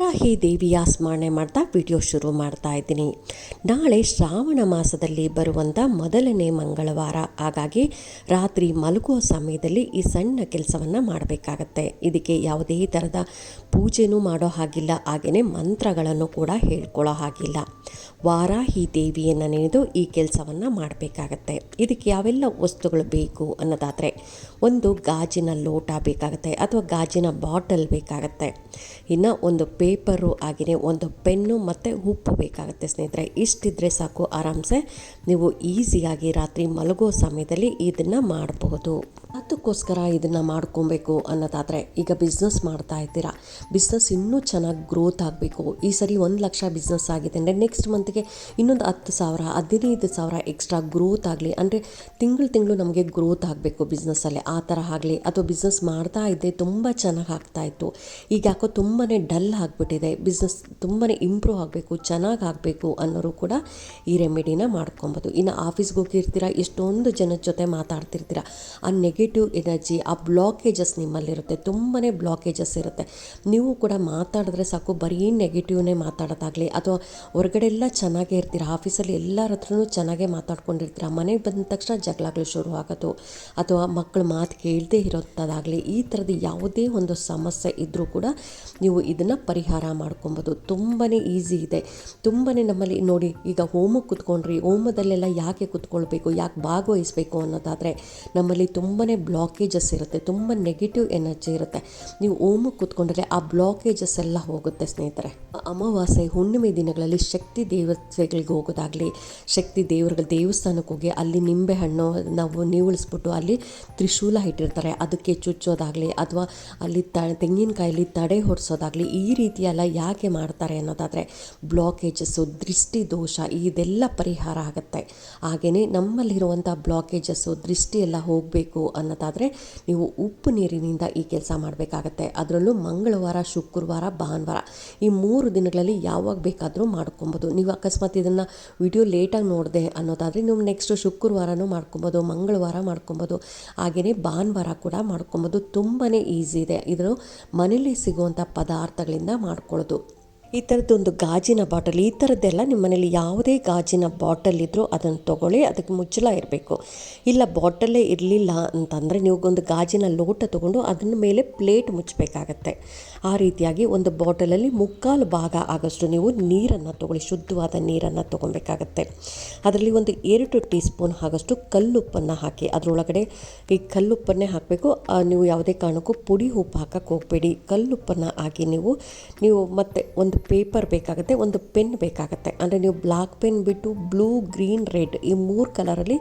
Rahi ದೇವಿಯ ಸ್ಮರಣೆ ಮಾಡ್ತಾ ವಿಡಿಯೋ ಶುರು ಮಾಡ್ತಾ ಇದ್ದೀನಿ. ನಾಳೆ ಶ್ರಾವಣ ಮಾಸದಲ್ಲಿ ಬರುವಂಥ ಮೊದಲನೇ ಮಂಗಳವಾರ. ಹಾಗಾಗಿ ರಾತ್ರಿ ಮಲಗುವ ಸಮಯದಲ್ಲಿ ಈ ಸಣ್ಣ ಕೆಲಸವನ್ನು ಮಾಡಬೇಕಾಗತ್ತೆ. ಇದಕ್ಕೆ ಯಾವುದೇ ಥರದ ಪೂಜೆನೂ ಮಾಡೋ ಹಾಗಿಲ್ಲ. ಹಾಗೆಯೇ ಮಂತ್ರಗಳನ್ನು ಕೂಡ ಹೇಳ್ಕೊಳ್ಳೋ ಹಾಗಿಲ್ಲ. ವಾರಾಹಿ ದೇವಿಯನ್ನು ನೆನೆದು ಈ ಕೆಲಸವನ್ನು ಮಾಡಬೇಕಾಗತ್ತೆ. ಇದಕ್ಕೆ ಯಾವೆಲ್ಲ ವಸ್ತುಗಳು ಬೇಕು ಅನ್ನೋದಾದರೆ ಒಂದು ಗಾಜಿನ ಲೋಟ ಬೇಕಾಗುತ್ತೆ ಅಥವಾ ಗಾಜಿನ ಬಾಟಲ್ ಬೇಕಾಗತ್ತೆ. ಇನ್ನು ಒಂದು ಪೇಪರು ಹಾಗೆಯೇ ಒಂದು ಪೆನ್ನು ಮತ್ತು ಉಪ್ಪು ಬೇಕಾಗುತ್ತೆ ಸ್ನೇಹಿತರೆ. ಇಷ್ಟಿದ್ರೆ ಸಾಕು, ಆರಾಮ್ಸೆ. ನೀವು ಈಸಿಯಾಗಿ ರಾತ್ರಿ ಮಲಗೋ ಸಮಯದಲ್ಲಿ ಇದನ್ನು ಮಾಡಬಹುದು ಅದಕ್ಕೋಸ್ಕರ ಇದನ್ನು ಮಾಡ್ಕೊಬೇಕು ಅನ್ನೋದಾದರೆ ಈಗ ಬಿಸ್ನೆಸ್ ಮಾಡ್ತಾ ಇದ್ದೀರಾ? ಬಿಸ್ನೆಸ್ ಇನ್ನೂ ಚೆನ್ನಾಗಿ ಗ್ರೋತ್ ಆಗಬೇಕು. ಈ ಸರಿ ಒಂದು ಲಕ್ಷ ಬಿಸ್ನೆಸ್ ಆಗಿದೆ ಅಂದರೆ ನೆಕ್ಸ್ಟ್ ಮಂತ್ಗೆ ಇನ್ನೊಂದು ಹತ್ತು ಸಾವಿರ, ಹದಿನೈದು ಸಾವಿರ ಎಕ್ಸ್ಟ್ರಾ ಗ್ರೋತ್ ಆಗಲಿ. ಅಂದರೆ ತಿಂಗಳು ತಿಂಗಳು ನಮಗೆ ಗ್ರೋತ್ ಆಗಬೇಕು ಬಿಸ್ನೆಸ್ಸಲ್ಲಿ ಆ ಥರ ಆಗಲಿ. ಅಥವಾ ಬಿಸ್ನೆಸ್ ಮಾಡ್ತಾ ಇದ್ದೆ, ತುಂಬ ಚೆನ್ನಾಗಿ ಆಗ್ತಾ ಇತ್ತು. ಈಗ ಯಾಕೋ ತುಂಬಾ ಡಲ್ ಆಗಿಬಿಟ್ಟಿದೆ ಬಿಸ್ನೆಸ್ ತುಂಬಾ ಇಂಪ್ರೂವ್ ಆಗಬೇಕು, ಚೆನ್ನಾಗಿ ಆಗಬೇಕು ಅನ್ನೋರು ಕೂಡ ಈ ರೆಮಿಡಿನ ಮಾಡ್ಕೊಬೋದು. ಇನ್ನು ಆಫೀಸ್ಗೆ ಹೋಗಿರ್ತೀರ ಎಷ್ಟೊಂದು ಜನದ ಜೊತೆ ಮಾತಾಡ್ತಿರ್ತೀರ, ಆ ನೆಗೆಟಿವ್ ಎನರ್ಜಿ ಆ ಬ್ಲಾಕೇಜಸ್ ನಿಮ್ಮಲ್ಲಿರುತ್ತೆ. ತುಂಬಾ ಬ್ಲಾಕೇಜಸ್ ಇರುತ್ತೆ. ನೀವು ಕೂಡ ಮಾತಾಡಿದ್ರೆ ಸಾಕು, ಬರೀ ನೆಗೆಟಿವ್ನೇ ಮಾತಾಡೋದಾಗಲಿ, ಅಥವಾ ಹೊರಗಡೆ ಎಲ್ಲ ಚೆನ್ನಾಗೇ ಇರ್ತೀರ ಆಫೀಸಲ್ಲಿ ಎಲ್ಲರ ಹತ್ರನೂ ಚೆನ್ನಾಗೇ ಮಾತಾಡ್ಕೊಂಡಿರ್ತೀರ, ಮನೆಗೆ ಬಂದ ತಕ್ಷಣ ಜಗಳಾಗಲು ಶುರು ಆಗೋದು, ಅಥವಾ ಮಕ್ಕಳು ಮಾತು ಕೇಳದೇ ಇರೋಂಥದ್ದಾಗಲಿ, ಈ ಥರದ ಯಾವುದೇ ಒಂದು ಸಮಸ್ಯೆ ಇದ್ದರೂ ಕೂಡ ನೀವು ಇದನ್ನು ಪರಿಹಾರ ಮಾಡ್ಕೊಬೋದು. ತುಂಬಾ ಈಸಿ ಇದೆ. ತುಂಬಾ ನಮ್ಮಲ್ಲಿ ನೋಡಿ, ಈಗ ಹೋಮಕ್ಕೆ ಕುತ್ಕೊಂಡ್ರಿ, ಹೋಮದಲ್ಲೆಲ್ಲ ಯಾಕೆ ಕುತ್ಕೊಳ್ಬೇಕು, ಯಾಕೆ ಭಾಗವಹಿಸಬೇಕು ಅನ್ನೋದಾದರೆ ನಮ್ಮಲ್ಲಿ ತುಂಬಾ ಬ್ಲಾಕೇಜಸ್ ಇರುತ್ತೆ, ತುಂಬ ನೆಗೆಟಿವ್ ಎನರ್ಜಿ ಇರುತ್ತೆ. ನೀವು ಹೋಮಕ್ಕೆ ಕುತ್ಕೊಂಡ್ರೆ ಆ ಬ್ಲಾಕೇಜಸ್ ಎಲ್ಲ ಹೋಗುತ್ತೆ ಸ್ನೇಹಿತರೆ. ಅಮಾವಾಸ್ಯೆ, ಹುಣ್ಣಿಮೆ ದಿನಗಳಲ್ಲಿ ಶಕ್ತಿ ದೇವತೆಗಳಿಗೆ ಹೋಗೋದಾಗಲಿ, ಶಕ್ತಿ ದೇವರುಗಳ ದೇವಸ್ಥಾನಕ್ಕೆ ಹೋಗಿ ಅಲ್ಲಿ ನಿಂಬೆ ಹಣ್ಣು ನಾವು ನೀವುಳಿಸ್ಬಿಟ್ಟು ಅಲ್ಲಿ ತ್ರಿಶೂಲ ಇಟ್ಟಿರ್ತಾರೆ. ಅದಕ್ಕೆ ಚುಚ್ಚೋದಾಗಲಿ, ಅಥವಾ ಅಲ್ಲಿ ತ, ತೆಂಗಿನಕಾಯಲ್ಲಿ ತಡೆ ಹೊಡೆಸೋದಾಗಲಿ ಈ ರೀತಿಯೆಲ್ಲ ಯಾಕೆ ಮಾಡ್ತಾರೆ ಅನ್ನೋದಾದರೆ ಬ್ಲಾಕೇಜಸ್ಸು ದೃಷ್ಟಿ ದೋಷ ಇದೆಲ್ಲ ಪರಿಹಾರ ಆಗುತ್ತೆ. ಹಾಗೆಯೇ ನಮ್ಮಲ್ಲಿರುವಂಥ ಬ್ಲಾಕೇಜಸ್ಸು ದೃಷ್ಟಿ ಎಲ್ಲ ಹೋಗಬೇಕು ಅನ್ನೋದಾದರೆ ನೀವು ಉಪ್ಪು ನೀರಿನಿಂದ ಈ ಕೆಲಸ ಮಾಡಬೇಕಾಗತ್ತೆ. ಅದರಲ್ಲೂ ಮಂಗಳವಾರ, ಶುಕ್ರವಾರ, ಭಾನುವಾರ ಈ ಮೂರು ದಿನಗಳಲ್ಲಿ ಯಾವಾಗ ಬೇಕಾದರೂ ಮಾಡ್ಕೊಬೋದು. ನೀವು ಅಕಸ್ಮಾತ್ ಇದನ್ನು ವಿಡಿಯೋ ಲೇಟಾಗಿ ನೋಡಿದೆ ಅನ್ನೋದಾದರೆ ನೀವು ನೆಕ್ಸ್ಟ್ ಶುಕ್ರವಾರನೂ ಮಾಡ್ಕೊಬೋದು, ಮಂಗಳವಾರ ಮಾಡ್ಕೊಬೋದು ಹಾಗೆಯೇ ಭಾನುವಾರ ಕೂಡ ಮಾಡ್ಕೊಬೋದು. ತುಂಬಾ ಈಸಿ ಇದೆ. ಇದರ ಮನೇಲಿ ಸಿಗುವಂಥ ಪದಾರ್ಥಗಳಿಂದ ಮಾಡ್ಕೊಳ್ಳೋದು ಈ ಥರದ್ದೊಂದು ಗಾಜಿನ ಬಾಟಲ್, ಈ ಥರದ್ದೆಲ್ಲ ನಿಮ್ಮ ಮನೇಲಿ ಯಾವುದೇ ಗಾಜಿನ ಬಾಟಲ್ ಇದ್ದರೂ ಅದನ್ನು ತೊಗೊಳ್ಳಿ, ಅದಕ್ಕೆ ಮುಚ್ಚಳ ಇರಬೇಕು. ಇಲ್ಲ ಬಾಟಲೇ ಇರಲಿಲ್ಲ ಅಂತಂದರೆ ನೀವು ಒಂದು ಗಾಜಿನ ಲೋಟ ತೊಗೊಂಡು ಅದನ್ನ ಮೇಲೆ ಪ್ಲೇಟ್ ಮುಚ್ಚಬೇಕಾಗತ್ತೆ. ಆ ರೀತಿಯಾಗಿ ಒಂದು ಬಾಟಲಲ್ಲಿ ಮುಕ್ಕಾಲು ಭಾಗ ಆಗೋಷ್ಟು ನೀವು ನೀರನ್ನು ತೊಗೊಳ್ಳಿ, ಶುದ್ಧವಾದ ನೀರನ್ನು ತೊಗೊಬೇಕಾಗತ್ತೆ ಅದರಲ್ಲಿ ಒಂದು ಎರಡು ಟೀ ಸ್ಪೂನ್ ಆಗೋಷ್ಟು ಕಲ್ಲುಪ್ಪನ್ನು ಹಾಕಿ, ಅದರೊಳಗಡೆ ಈ ಕಲ್ಲುಪ್ಪನ್ನೇ ಹಾಕಬೇಕು. ನೀವು ಯಾವುದೇ ಕಾರಣಕ್ಕೂ ಪುಡಿ ಉಪ್ಪು ಹಾಕಕ್ಕೆ ಹೋಗಬೇಡಿ. ಕಲ್ಲುಪ್ಪನ್ನು ಹಾಕಿ ನೀವು ನೀವು ಮತ್ತೆ ಒಂದು ಪೇಪರ್ ಬೇಕಾಗುತ್ತೆ, ಒಂದು ಪೆನ್ ಬೇಕಾಗುತ್ತೆ. ಅಂದರೆ ನೀವು ಬ್ಲ್ಯಾಕ್ ಪೆನ್ ಬಿಟ್ಟು ಬ್ಲೂ ಗ್ರೀನ್ ರೆಡ್ ಈ ಮೂರು ಕಲರಲ್ಲಿ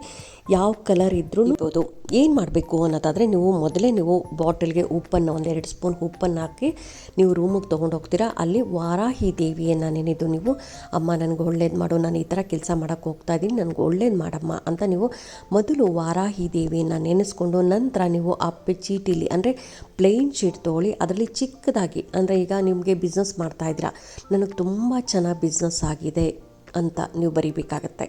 ಯಾವ ಕಲರ್ ಇದ್ರೂ ಇರ್ಬೋದು. ಏನು ಮಾಡಬೇಕು ಅನ್ನೋದಾದರೆ ನೀವು ಮೊದಲೇ ನೀವು ಬಾಟಲ್ಗೆ ಉಪ್ಪನ್ನು ಒಂದೆರಡು ಸ್ಪೂನ್ ಉಪ್ಪನ್ನು ಹಾಕಿ ನೀವು ರೂಮಿಗೆ ತೊಗೊಂಡು ಹೋಗ್ತೀರಾ? ಅಲ್ಲಿ ವಾರಾಹಿ ದೇವಿಯನ್ನು ನೆನೆದು ನೀವು, ಅಮ್ಮ, ನನಗೆ ಒಳ್ಳೇದು ಮಾಡು, ನಾನು ಈ ಥರ ಕೆಲಸ ಮಾಡೋಕ್ಕೆ ಹೋಗ್ತಾ ಇದ್ದೀನಿ ನನಗೆ ಒಳ್ಳೇದು ಮಾಡಮ್ಮ ಅಂತ ನೀವು ಮೊದಲು ವಾರಾಹಿ ದೇವಿಯನ್ನು ನೆನೆಸ್ಕೊಂಡು ನಂತರ ನೀವು ಆ ಚೀಟಿಲಿ, ಅಂದರೆ ಪ್ಲೇನ್ ಶೀಟ್ ತೊಗೊಳ್ಳಿ, ಅದರಲ್ಲಿ ಚಿಕ್ಕದಾಗಿ, ಅಂದರೆ ಈಗ ನಿಮಗೆ ಬಿಸ್ನೆಸ್ ಮಾಡ್ತಾಯಿದ್ದೀರಾ ನನಗೆ ತುಂಬ ಚೆನ್ನಾಗಿ ಬಿಸ್ನೆಸ್ ಆಗಿದೆ ಅಂತ ನೀವು ಬರೀಬೇಕಾಗತ್ತೆ.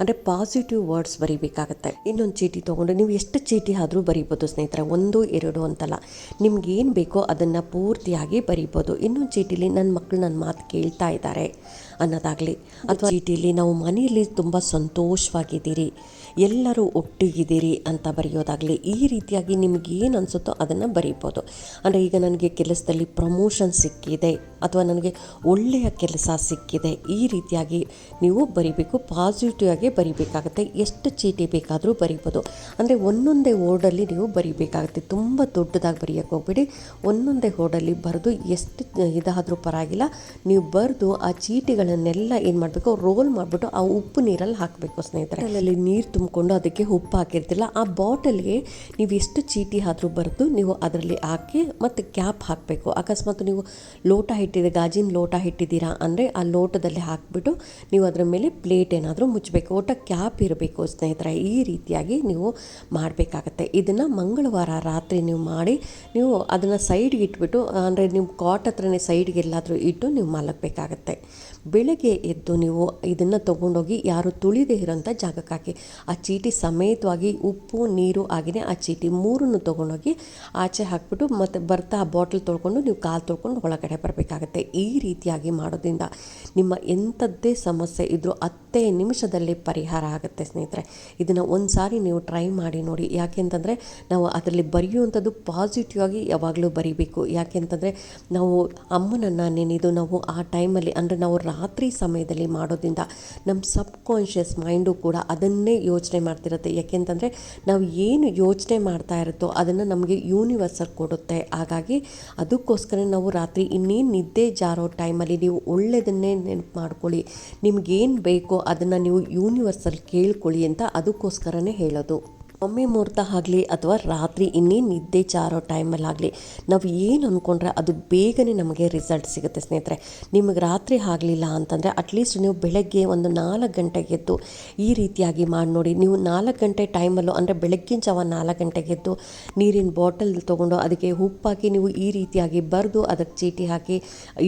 ಅಂದರೆ ಪಾಸಿಟಿವ್ ವರ್ಡ್ಸ್ ಬರೀಬೇಕಾಗತ್ತೆ. ಇನ್ನೊಂದು ಚೀಟಿ ತೊಗೊಂಡು ನೀವು ಎಷ್ಟು ಚೀಟಿ ಆದರೂ ಬರಿಬೋದು ಸ್ನೇಹಿತರೆ, ಒಂದು, ಎರಡು ಅಂತಲ್ಲ. ನಿಮ್ಗೆ ಏನು ಬೇಕೋ ಅದನ್ನು ಪೂರ್ತಿಯಾಗಿ ಬರಿಬೋದು. ಇನ್ನೊಂದು ಚೀಟಿಲಿ ನನ್ನ ಮಕ್ಕಳು ನನ್ನ ಮಾತು ಕೇಳ್ತಾ ಇದ್ದಾರೆ ಅನ್ನೋದಾಗಲಿ. ಅಥವಾ ಚೀಟಿಲಿ ನಾವು ಮನೆಯಲ್ಲಿ ತುಂಬ ಸಂತೋಷವಾಗಿದ್ದೀರಿ. ಎಲ್ಲರೂ ಒಟ್ಟಿಗಿದ್ದೀರಿ ಅಂತ ಬರೆಯೋದಾಗಲಿ ಈ ರೀತಿಯಾಗಿ ನಿಮಗೆ ಏನು ಅನಿಸುತ್ತೋ ಅದನ್ನು ಬರೀಬೋದು. ಅಂದರೆ ಈಗ ನನಗೆ ಕೆಲಸದಲ್ಲಿ ಪ್ರಮೋಷನ್ ಸಿಕ್ಕಿದೆ ಅಥವಾ ನನಗೆ ಒಳ್ಳೆಯ ಕೆಲಸ ಸಿಕ್ಕಿದೆ ಈ ರೀತಿಯಾಗಿ ನೀವು ಬರಿಬೇಕು ಪಾಸಿಟಿವ್ ಆಗಿ ಬರಿಬೇಕಾಗುತ್ತೆ. ಎಷ್ಟು ಚೀಟಿ ಬೇಕಾದರೂ ಬರಿಬೋದು. ಅಂದರೆ ಒಂದೊಂದೇ ಓರ್ಡಲ್ಲಿ ನೀವು ಬರಿಬೇಕಾಗುತ್ತೆ. ತುಂಬ ದೊಡ್ಡದಾಗಿ ಬರೆಯೋಕ್ಕೆ ಹೋಗ್ಬೇಡಿ. ಒಂದೊಂದೇ ಓರ್ಡಲ್ಲಿ ಬರೆದು ಎಷ್ಟು ಇದಾದರೂ ಪರವಾಗಿಲ್ಲ. ನೀವು ಬರೆದು ಆ ಚೀಟಿಗಳನ್ನೆಲ್ಲ ಏನು ಮಾಡಬೇಕು ರೋಲ್ ಮಾಡಿಬಿಟ್ಟು ಆ ಉಪ್ಪು ನೀರಲ್ಲಿ ಹಾಕಬೇಕು ಸ್ನೇಹಿತರೆ. ಅಲ್ಲಿ ನೀರು ತುಂಬಿಕೊಂಡು ಅದಕ್ಕೆ ಉಪ್ಪು ಹಾಕಿರ್ತಿಲ್ಲ. ಆ ಬಾಟಲ್ಗೆ ನೀವು ಎಷ್ಟು ಚೀಟಿ ಆದರೂ ಬರೆದು ನೀವು ಅದರಲ್ಲಿ ಹಾಕಿ ಮತ್ತು ಕ್ಯಾಪ್ ಹಾಕಬೇಕು. ಅಕಸ್ಮಾತ್ ನೀವು ಲೋಟ ಇಟ್ಟಿದೆ ಗಾಜಿನ ಲೋಟ ಇಟ್ಟಿದ್ದೀರಾ ಅಂದರೆ ಆ ಲೋಟದಲ್ಲಿ ಹಾಕಿಬಿಟ್ಟು ನೀವು ಅದರ ಮೇಲೆ ಪ್ಲೇಟ್ ಏನಾದರೂ ಮುಚ್ಚಬೇಕು. ಒಟ್ಟ ಕ್ಯಾಪ್ ಇರಬೇಕು ಸ್ನೇಹಿತರ. ಈ ರೀತಿಯಾಗಿ ನೀವು ಮಾಡಬೇಕಾಗತ್ತೆ. ಇದನ್ನು ಮಂಗಳವಾರ ರಾತ್ರಿ ನೀವು ಮಾಡಿ ನೀವು ಅದನ್ನು ಸೈಡ್ಗೆ ಇಟ್ಬಿಟ್ಟು, ಅಂದರೆ ನಿಮ್ಮ ಕಾಟ್ ಹತ್ರನೇ ಸೈಡ್ಗೆ ಎಲ್ಲಾದರೂ ಇಟ್ಟು ನೀವು ಮಲಗಬೇಕಾಗತ್ತೆ. ಬೆಳಗ್ಗೆ ಎದ್ದು ನೀವು ಇದನ್ನು ತೊಗೊಂಡೋಗಿ ಯಾರು ತುಳಿದೇ ಇರೋಂಥ ಜಾಗಕ್ಕೆ ಹಾಕಿ. ಆ ಚೀಟಿ ಸಮೇತವಾಗಿ ಉಪ್ಪು, ನೀರು ಹಾಗೆಯೇ ಆ ಚೀಟಿ ಮೂರನ್ನು ತೊಗೊಂಡೋಗಿ ಆಚೆ ಹಾಕ್ಬಿಟ್ಟು ಮತ್ತು ಬರ್ತಾ ಆ ಬಾಟಲ್ ತೊಳ್ಕೊಂಡು ನೀವು ಕಾಲು ತೊಳ್ಕೊಂಡು ಒಳಗಡೆ ಬರಬೇಕಾಗತ್ತೆ. ಈ ರೀತಿಯಾಗಿ ಮಾಡೋದ್ರಿಂದ ನಿಮ್ಮ ಎಂಥದ್ದೇ ಸಮಸ್ಯೆ ಇದ್ದರೂ ಹತ್ತೇ ನಿಮಿಷದಲ್ಲಿ ಪರಿಹಾರ ಆಗುತ್ತೆ ಸ್ನೇಹಿತರೆ. ಇದನ್ನು ಒಂದು ಸಾರಿ ನೀವು ಟ್ರೈ ಮಾಡಿ ನೋಡಿ. ಯಾಕೆಂತಂದರೆ ನಾವು ಅದರಲ್ಲಿ ಬರೆಯುವಂಥದ್ದು ಪಾಸಿಟಿವ್ ಆಗಿ ಯಾವಾಗಲೂ ಬರಿಬೇಕು. ಯಾಕೆಂತಂದರೆ ನಾವು ಅಮ್ಮನನ್ನು ನೆನೆದು ನಾವು ಆ ಟೈಮಲ್ಲಿ ಅಂದರೆ ನಾವು ರಾತ್ರಿ ಸಮಯದಲ್ಲಿ ಮಾಡೋದ್ರಿಂದ ನಮ್ಮ ಸಬ್ ಕಾನ್ಷಿಯಸ್ ಮೈಂಡು ಕೂಡ ಅದನ್ನೇ ಯೋಚನೆ ಮಾಡ್ತಿರುತ್ತೆ. ಯಾಕೆಂತಂದರೆ ನಾವು ಏನು ಯೋಚನೆ ಮಾಡ್ತಾ ಇರುತ್ತೋ ಅದನ್ನು ನಮಗೆ ಯೂನಿವರ್ಸಲ್ ಕೊಡುತ್ತೆ. ಹಾಗಾಗಿ ಅದಕ್ಕೋಸ್ಕರ ನಾವು ರಾತ್ರಿ ಇನ್ನೇನು ನಿದ್ದೆ ಜಾರೋ ಟೈಮಲ್ಲಿ ನೀವು ಒಳ್ಳೆಯದನ್ನೇ ನೆನಪು ಮಾಡ್ಕೊಳ್ಳಿ. ನಿಮಗೇನು ಬೇಕೋ ಅದನ್ನು ನೀವು ಯೂನಿವರ್ಸಲ್ ಕೇಳ್ಕೊಳ್ಳಿ ಅಂತ ಅದಕ್ಕೋಸ್ಕರನೇ ಹೇಳೋದು. ಒಮ್ಮೆ ಮುಹೂರ್ತ ಆಗಲಿ ಅಥವಾ ರಾತ್ರಿ ಇನ್ನೇನು ನಿದ್ದೆ ಚಾರೋ ಟೈಮಲ್ಲಾಗಲಿ ನಾವು ಏನು ಅಂದ್ಕೊಂಡ್ರೆ ಅದು ಬೇಗನೆ ನಮಗೆ ರಿಸಲ್ಟ್ ಸಿಗುತ್ತೆ ಸ್ನೇಹಿತರೆ. ನಿಮಗೆ ರಾತ್ರಿ ಆಗಲಿಲ್ಲ ಅಂತಂದರೆ ಅಟ್ಲೀಸ್ಟ್ ನೀವು ಬೆಳಗ್ಗೆ ಒಂದು ನಾಲ್ಕು ಗಂಟೆಗೆ ಎದ್ದು ಈ ರೀತಿಯಾಗಿ ಮಾಡಿ ನೋಡಿ. ನೀವು ನಾಲ್ಕು ಗಂಟೆ ಟೈಮಲ್ಲೂ ಅಂದರೆ ಬೆಳಗ್ಗಿನ ಜಾವ ನಾಲ್ಕು ಗಂಟೆಗೆ ಎದ್ದು ನೀರಿನ ಬಾಟಲ್ ತೊಗೊಂಡು ಅದಕ್ಕೆ ಉಪ್ಪಾಕಿ ನೀವು ಈ ರೀತಿಯಾಗಿ ಬರೆದು ಅದಕ್ಕೆ ಚೀಟಿ ಹಾಕಿ,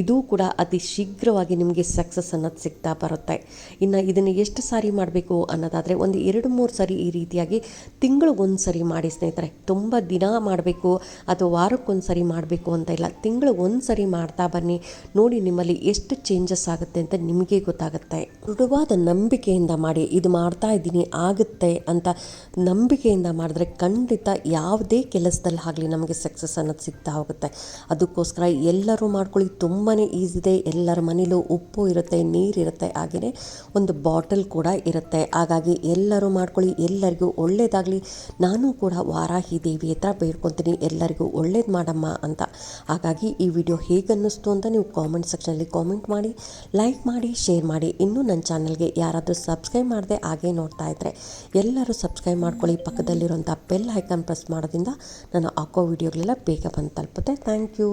ಇದು ಕೂಡ ಅತಿ ಶೀಘ್ರವಾಗಿ ನಿಮಗೆ ಸಕ್ಸಸ್ ಅನ್ನೋದು ಸಿಗ್ತಾ ಬರುತ್ತೆ. ಇನ್ನು ಇದನ್ನು ಎಷ್ಟು ಸಾರಿ ಮಾಡಬೇಕು ಅನ್ನೋದಾದರೆ ಒಂದು ಎರಡು ಮೂರು ಸಾರಿ ಈ ರೀತಿಯಾಗಿ ತಿಂಗಳಿಗೊಂದು ಸರಿ ಮಾಡಿ ಸ್ನೇಹಿತರೆ, ತುಂಬ ದಿನ ಮಾಡಬೇಕು ಅಥವಾ ವಾರಕ್ಕೊಂದು ಸರಿ ಮಾಡಬೇಕು ಅಂತ ಇಲ್ಲ. ತಿಂಗಳಿಗೊಂದು ಸರಿ ಮಾಡ್ತಾ ಬನ್ನಿ. ನೋಡಿ ನಿಮ್ಮಲ್ಲಿ ಎಷ್ಟು ಚೇಂಜಸ್ ಆಗುತ್ತೆ ಅಂತ ನಿಮಗೆ ಗೊತ್ತಾಗುತ್ತೆ. ದೃಢವಾದ ನಂಬಿಕೆಯಿಂದ ಮಾಡಿ, ಇದು ಮಾಡ್ತಾ ಇದ್ದೀನಿ, ಆಗುತ್ತೆ ಅಂತ ನಂಬಿಕೆಯಿಂದ ಮಾಡಿದ್ರೆ ಖಂಡಿತ ಯಾವುದೇ ಕೆಲಸದಲ್ಲಿ ಆಗಲಿ ನಮಗೆ ಸಕ್ಸಸ್ ಅನ್ನೋದು ಸಿಗ್ತಾ ಹೋಗುತ್ತೆ. ಅದಕ್ಕೋಸ್ಕರ ಎಲ್ಲರೂ ಮಾಡ್ಕೊಳ್ಳಿ. ತುಂಬಾ ಈಸಿ ಇದೆ. ಎಲ್ಲರ ಮನೇಲೂ ಉಪ್ಪು ಇರುತ್ತೆ ನೀರಿರುತ್ತೆ ಹಾಗೆಯೇ ಒಂದು ಬಾಟಲ್ ಕೂಡ ಇರುತ್ತೆ. ಹಾಗಾಗಿ ಎಲ್ಲರೂ ಮಾಡ್ಕೊಳ್ಳಿ. ಎಲ್ಲರಿಗೂ ಒಳ್ಳೆಯದಾಗಲಿ ನಾನು ಕೂಡ ವಾರಾಹಿ ದೇವಿ ಹತ್ರ ಬೇಡ್ಕೊತೀನಿ, ಎಲ್ಲರಿಗೂ ಒಳ್ಳೇದು ಮಾಡಮ್ಮ ಅಂತ. ಹಾಗಾಗಿ ಈ ವಿಡಿಯೋ ಹೇಗೆ ಅನ್ನಿಸ್ತು ಅಂತ ನೀವು ಕಾಮೆಂಟ್ ಸೆಕ್ಷನಲ್ಲಿ ಕಾಮೆಂಟ್ ಮಾಡಿ ಲೈಕ್ ಮಾಡಿ ಶೇರ್ ಮಾಡಿ. ಇನ್ನೂ ನನ್ನ ಚಾನಲ್ಗೆ ಯಾರಾದರೂ ಸಬ್ಸ್ಕ್ರೈಬ್ ಮಾಡದೆ ಹಾಗೆ ನೋಡ್ತಾ ಇದ್ದರೆ ಎಲ್ಲರೂ ಸಬ್ಸ್ಕ್ರೈಬ್ ಮಾಡ್ಕೊಳ್ಳಿ. ಪಕ್ಕದಲ್ಲಿರುವಂಥ ಬೆಲ್ ಐಕಾನ್ ಪ್ರೆಸ್ ಮಾಡೋದ್ರಿಂದ ನಾನು ಹಾಕೋ ವಿಡಿಯೋಗಳೆಲ್ಲ ಬೇಗ ಬಂದು ತಲುಪುತ್ತೆ. Thank you